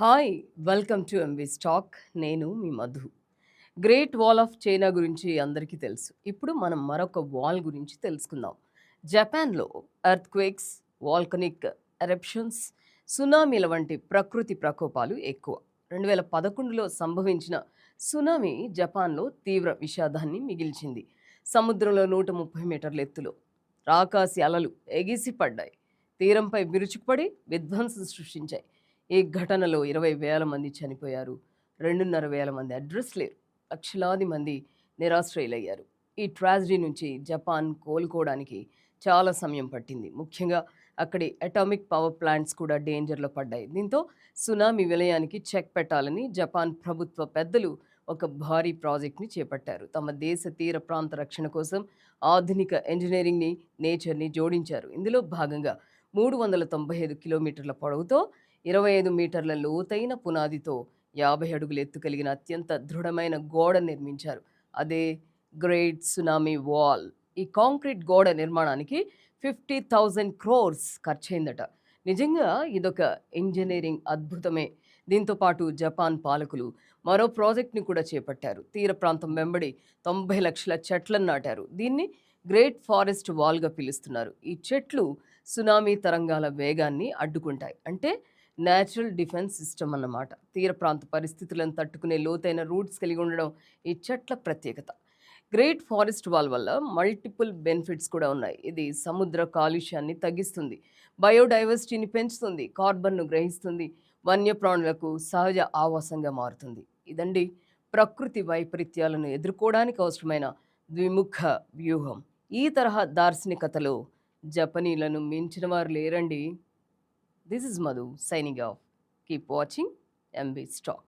Hi welcome to MV stock. నేను మీ Madhu. Great wall of China గురించి అందరికీ తెలుసు. ఇప్పుడు మనం మరొక వాల్ గురించి తెలుసుకుందాం. జపాన్లో ఎర్త్ క్వేక్స్ వాల్కనిక్ ఎరప్షన్స్ సునామీల వంటి ప్రకృతి ప్రకోపాలు ఎక్కువ. రెండు వేల పదకొండులో సంభవించిన సునామీ జపాన్లో తీవ్ర విషాదాన్ని మిగిల్చింది. సముద్రంలో నూట ముప్పై మీటర్ల ఎత్తులో రాకాసి అలలు ఎగిసిపడ్డాయి. తీరంపై విరుచుకుపడి విధ్వంసం సృష్టించాయి. ఈ ఘటనలో ఇరవై వేల మంది చనిపోయారు రెండున్నర వేల మంది అడ్రస్ లేరు. లక్షలాది మంది నిరాశ్రయులయ్యారు. ఈ ట్రాజడీ నుంచి జపాన్ కోలుకోవడానికి చాలా సమయం పట్టింది. ముఖ్యంగా అక్కడి అటామిక్ పవర్ ప్లాంట్స్ కూడా డేంజర్లో పడ్డాయి. దీంతో సునామీ విలయానికి చెక్ పెట్టాలని జపాన్ ప్రభుత్వ పెద్దలు ఒక భారీ ప్రాజెక్ట్ని చేపట్టారు. తమ దేశ తీర ప్రాంత రక్షణ కోసం ఆధునిక ఇంజనీరింగ్ని నేచర్ని జోడించారు. ఇందులో భాగంగా మూడు వందల తొంభై ఐదు కిలోమీటర్ల పొడవుతో ఇరవై ఐదు మీటర్ల లోతైన పునాదితో యాభై అడుగుల ఎత్తు కలిగిన అత్యంత దృఢమైన గోడ నిర్మించారు. అదే గ్రేట్ సునామీ వాల్. ఈ కాంక్రీట్ గోడ నిర్మాణానికి ఫిఫ్టీ థౌజండ్ క్రోర్స్ ఖర్చయిందట. నిజంగా ఇదొక ఇంజనీరింగ్ అద్భుతమే. దీంతో పాటు జపాన్ పాలకులు మరో ప్రాజెక్ట్ని కూడా చేపట్టారు. తీర ప్రాంతం వెంబడి తొంభై లక్షల చెట్లను నాటారు. దీన్ని గ్రేట్ ఫారెస్ట్ వాల్గా పిలుస్తున్నారు. ఈ చెట్లు సునామీ తరంగాల వేగాన్ని అడ్డుకుంటాయి. అంటే న్యాచురల్ డిఫెన్స్ సిస్టమ్ అన్నమాట. తీర ప్రాంత పరిస్థితులను తట్టుకునే లోతైన రూట్స్ కలిగి ఉండడం ఈ చెట్ల ప్రత్యేకత. గ్రేట్ ఫారెస్ట్ వాల్ వల్ల మల్టిపుల్ బెనిఫిట్స్ కూడా ఉన్నాయి. ఇది సముద్ర కాలుష్యాన్ని తగ్గిస్తుంది. బయోడైవర్సిటీని పెంచుతుంది. కార్బన్ను గ్రహిస్తుంది. వన్యప్రాణులకు సహజ ఆవాసంగా మారుతుంది. ఇదండి ప్రకృతి వైపరీత్యాలను ఎదుర్కోవడానికి అవసరమైన ద్విముఖ వ్యూహం. ఈ తరహా దార్శనికతలో జపనీలను మించిన వారు లేరండి. This is Madhu signing off. Keep watching MB stock.